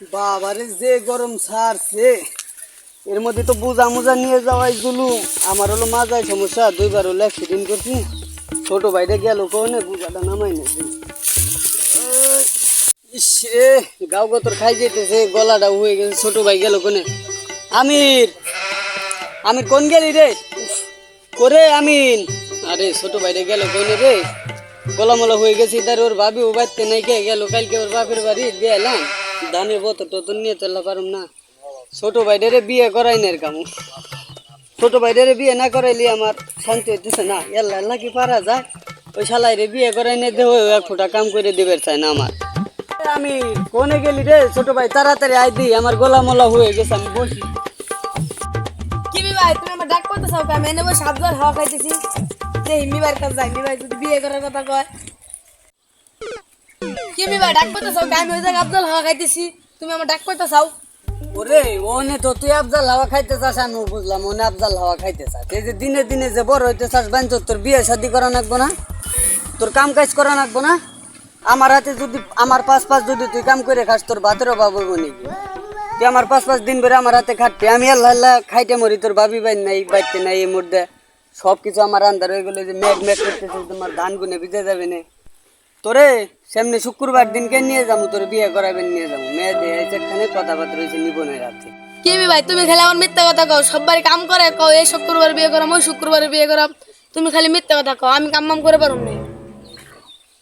বাবারে, যে গরম ছাড়ছে। এর মধ্যে তো বোঝা মোজা নিয়ে যাওয়াই জুলুম। আমার হলো মাজায় সমস্যা, দুইবার হলো অ্যাক্সিডেন্ট করছি। ছোট ভাইটা গেল কোনে, বোঝাটা নামাই না ইস গাও গতর খাই যেতেছে, গলাটা হয়ে গেছে, ছোট ভাই গেল কোনে। আমির আমির কোন গেলি রে? করে আমিন? আরে, ছোট ভাইটা গেল কোনে রে। গলামলা হয়ে গেছে তার ওর ভাবি ও বাড়তে নাই কে? গেল, কালকে ওর বাপের বাড়ি দিয়ে ধানের বোতল টোতল নিয়ে চলতে পারুম না। ছোট ভাইটারে বিয়ে করাই না কামু। ছোট ভাইটারে বিয়ে না করাইলে আমার শান্তি হইতেছে না। এল্লা এল্লা কি পারা যায়? ওই শালাইরে বিয়ে করাই না দেহ এক ফোঁটা কাম করে দিবে চাই না আমার। আমি কোনে গেলি রে? ছোট ভাই, তাড়াতাড়ি আই দি, আমার গলা মলা হয়ে গেছে, আমি বসি। কি ভাই, তুমি আমার ডাক করতে আমি এনে বসে আবদার হাওয়া খাইতেছি। যে মি ভাইয়ের কাছে যাই মি ভাই যদি বিয়ে করার কথা কয়। ডাক হাওয়া খাইতেছি। তুমি আমার ডাক ওরে, ওনে তো তুই আফজাল খাইতে চাস, আমি বুঝলাম ওনে আফজাল খাইতে চাস। এই যে দিনে দিনে যে বড় হইতে চাস, বাঞ্চ, তোর বিয়ে শাদি করা না? তোর কাম কাজ করা নাকবো না? আমার হাতে যদি, আমার পাঁচ পাঁচ যদি তুই কাম করে খাস, তোর ভাতেরও বাবু নাকি? তুই আমার পাঁচ পাঁচ দিন ধরে আমার হাতে খাটবি। আমি আল্লাহ আল্লাহ খাইতে মরি, তোর ভাবি বাই নাই, বাইতে নাই, এই মুহূর্তে সব কিছু আমার আন্দার হয়ে গেলো যে মেঘ মেঘ করতেছে, তোমার ধান গুনে ভিজে যাবে না। তোরে সামনে শুক্রবার দিনকে নিয়ে যাব তোর বিয়ে করাবেন নিয়ে যাব। মেয়ে দিয়ে এখানে কথাবার্তা রয়েছে নিবনের রাতে। কি ভাই তুমি খালি আমার মিথ্যা কথা কও সবারই কাম করে কও এই শুক্রবার বিয়ে করাম ওই শুক্রবারে বিয়ে করাম তুমি খালি মিথ্যা কথা কও আমি কাম মাম করে পারুম না।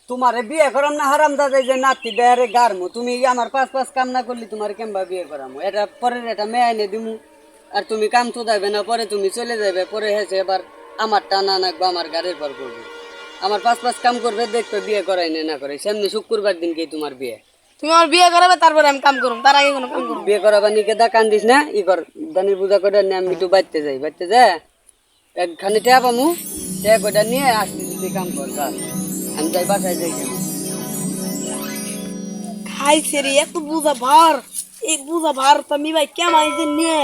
তোমারে বিয়ে করাম না হারাম দাদা যে নাতি দেয়ারে গারমো তুমি আমার পাঁচ পাঁচ কাম না করলে তোমার কেমবা বিয়ে করামো? এটা পরের এটা মেয়ে এনে দিমু আর তুমি কাম তো যাবে না পরে তুমি চলে যাবে পরে হেসে এবার আমার টানা নাকবো আমার গাড়ির পর করবে আমার পাঁচ পাঁচ কাম করবে দেখবে বিয়ে করাই না না করে সামনে শুক্রবার দিনকেই তোমার বিয়ে। তুমি আমার বিয়ে করাবে তারপরে আমি কাম করুম। তার আগে কোনো কাম করুম বিয়ে করাবার নিকে দা কান্দিস না ই কর দানির পূজা করে নিয়ে আমি একটু বাড়তে যাই বাড়তে যা। একখানে টেয়া পামু টেয়া কটা নিয়ে আসবি তুই কাম কর যা। আমি যাই বাসায় যাই কেন? খাইছে রে এত বুঝা ভার এই বুঝা ভার তুমি ভাই কেমন আইছে নিয়ে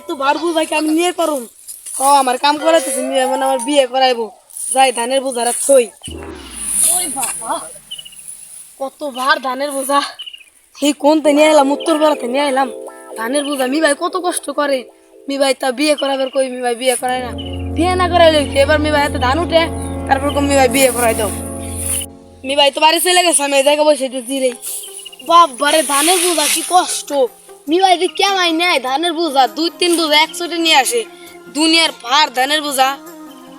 এত ভার বুঝা কি আমি নিয়ে পারুম? ও আমার কাম করাইতেছে মি মানে আমার বিয়ে করাইবো। যাই, ধানের বোঝারা থই ওই বাবা কত ভার ধানের বোঝা? সেই কোনতে নিয়ে এলাম উত্তর পাড়াতে নিয়ে এলাম ধানের বোঝা, মি ভাই কত কষ্ট করে। মি ভাই তা বিয়ে করাবার কই, মি ভাই বিয়ে করায় না। বিয়ে না করাইলে কি? এবার মি ভাই হাতে ধান উঠে, তারপর কম মি ভাই বিয়ে করাই দাও। মি ভাই তো বাড়ি চলে গেছে, আমি এই জায়গায় বসে একটু জিরেই। বাবারে ধানের বোঝা কি কষ্ট। মি ভাই যে কেমাই নেয় ধানের বোঝা, দুই তিন বোঝা একসাথে নিয়ে আসে। দুনিয়ার ভার ধানের বোঝা।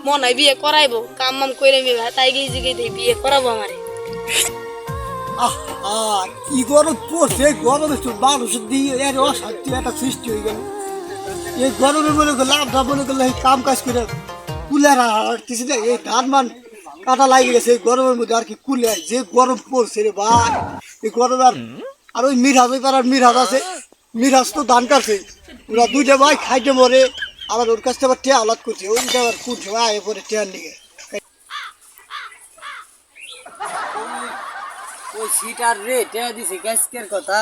মনে হয় বিয়ে করাইবো, কাম মাম করে মি ভাই তাই গিয়ে জিগে দিয়ে বিয়ে করাবো আমারে। আহা, কি গরম পড়ছে গরমে তো মানুষের দিয়ে এর অশান্তি একটা সৃষ্টি হয়ে গেল। এই গরমে মনে করলে লাভটা মনে করলে কাম কাজ করে কুলের হাঁটতেছি না, এই ধান মান কাটা লাগে গেছে, এই গরমের মধ্যে আর কি কুলে যে গরম পড়ছে রে ভাই। এই গরমে আর আর ওই মিরহাজ ওই পাড়ার মিরহাজ আছে মিরহাজ তো ধান কাটছে। ওরা দুইটা ভাই খাইতে মরে। আবার ওর কাছ থেকে আবার টেয়া আলাদ করছে। ওই আবার কোন সময় আয় পরে টেয়ার নিগে ওই সিটার রে টেয়া দিছে গ্যাসকের কথা।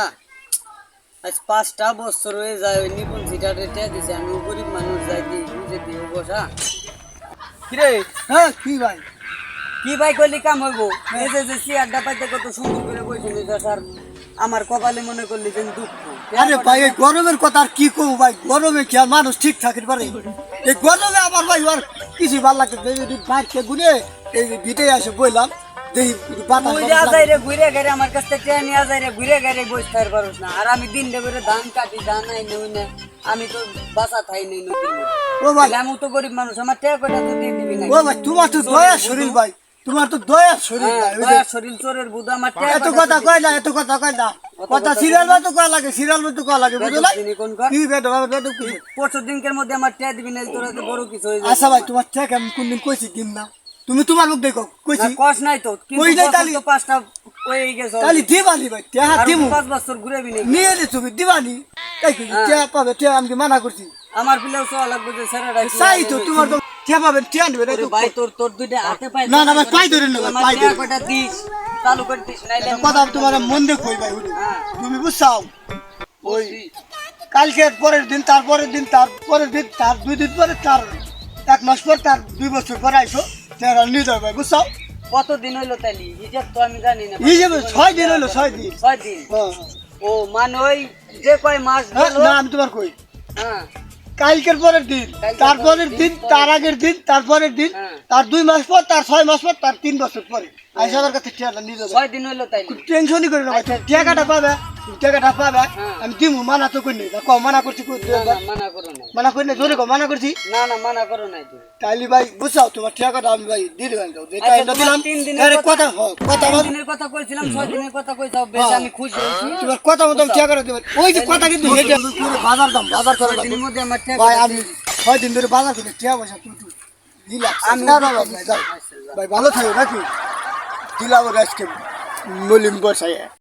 আজ পাঁচটা বছর হয়ে যায় ওই নিপুণ সিটার রে টেয়া দিছে। আমি গরিব মানুষ যাই দিই বুঝে দিই বসা। কিরে? হ্যাঁ কি ভাই? কি ভাই করলি কাম হইব? এই যে যে চেয়ারটা পাইতে কত সুন্দর করে বসে নিতে স্যার। আমার কপালে মনে করলি যে দুঃখ। আরে ভাই এই গরমের কথা আর কি করব ভাই? গরমে কি আর মানুষ ঠিক থাকতে পারে? এই গরমে আমার ভাই আর কিছু ভালো লাগছে বাইরকে গুনে এই ভিটে আসে বললাম ঘুরে ঘুরে আমার কাছ থেকে নিয়ে যাই রে ঘুরে গেলে না। আর আমি দিন করে ধান কাটি ধান আই আমি তো বাসা থাই নেই ও ভাই। তাহলে আমি তো গরিব মানুষ আমার টেয়া কটা তো দিয়ে দিবি না ও ভাই তোমার তো দয়া শরীর ভাই। তোমার তো দয়া শরীর। হ্যাঁ, ভাই ওই যে দয়ার শরীর চোরের বুধ আমার টেয়া এত কথা কয় না এত কথা কয় না। কথা সিরিয়াল মতো কয় লাগে সিরিয়াল মতো কয় লাগে বুঝলো না? কি বেটো বেটো কি? পরশু দিনকের মধ্যে আমার টেয়া দিবি না তোরা তো বড় কিছু হয়ে যাবে। আচ্ছা ভাই তোমার ঠিক আমি কোনদিন কইছি দিন না? তুমি তোমার মুখ দেখো কইছি। কষ্ট নাই তো ওই নাই তালি। তো পাঁচটা হয়ে গেছে। কালি দিবানি ভাই টেহা আর দিমু। পাঁচ বছর ঘুরে বিনে নিয়ে দে তুমি দিবানি তাই কি টেহা পাবে টেহা আমি মানা করছি। আমার পিলেও সওয়া লাগবে যে স্যারেরা চাই তো তোমার টেহা পাবে টেহা নেবে ভাই তোর তোর দুইটা হাতে পাই না, না, ভাই, পাই ধরে নেবে, পাই ধরে। কটা দিস চালু করে দিস নাইলে কথা তোমার মন দেখো ভাই হুডু হ্যাঁ। তুমি বুঝছাও? ওই কালকে পরের দিন তার পরের দিন তার পরের দিন তার দুই দিন পরে তার এক মাস পর তার দুই বছর পরে আইসো তেরা নিয়ে যাবে ভাই বুঝছাও? কত দিন হইল তাইলি? হিসাব তো আমি জানি না যাবে ছয় দিন হইল ছয় দিন। ছয় দিন। হ্যাঁ। ও মানে ওই যে কয় মাস হ্যাঁ, না আমি তোমার কই? হ্যাঁ। কালকের পরের দিন তারপরের দিন তার আগের দিন তারপরের দিন হ্যাঁ। তার দুই মাস পর তার ছয় মাস পর তার তিন বছর পরে আইসা আমার কাছে টিয়াটা নিয়ে যাবে। ছয় দিন হইল তাই টেনশনই করে না ভাই টাকাটা পাবে টাকাটা পাবে হ্যাঁ। আমি দিমু মানা তো করি ক মানা করছি না না মানা করো নাই। মানা করি না জোরে কো মানা করছি? না না মানা করো তুমি তাইলে ভাই বুঝাও তোমার টাকাটা আমি ভাই দিয়ে দেবেন যেটা আচ্ছা, এটা দিলাম আরে কথা- কথা দিনের কথা কইছিলাম ছয় দিনের কথা কইছাও বেশ হ্যাঁ। আমি খুশি হয়েছি। তোমার কথা মতো টাকাটা দেবেন ওই যে কথা কিন্তু হেঁটে বাজার দাম বাজার করে দিনের মধ্যে আমার ভাই আমি ছয় দিন ধরে বাজার করে টাকা পয়সা তুই তুই দিলাম আমি না না ভাই ভাই ভালো থাকো নাকি? तुला वर्ष के मूल्य पर है।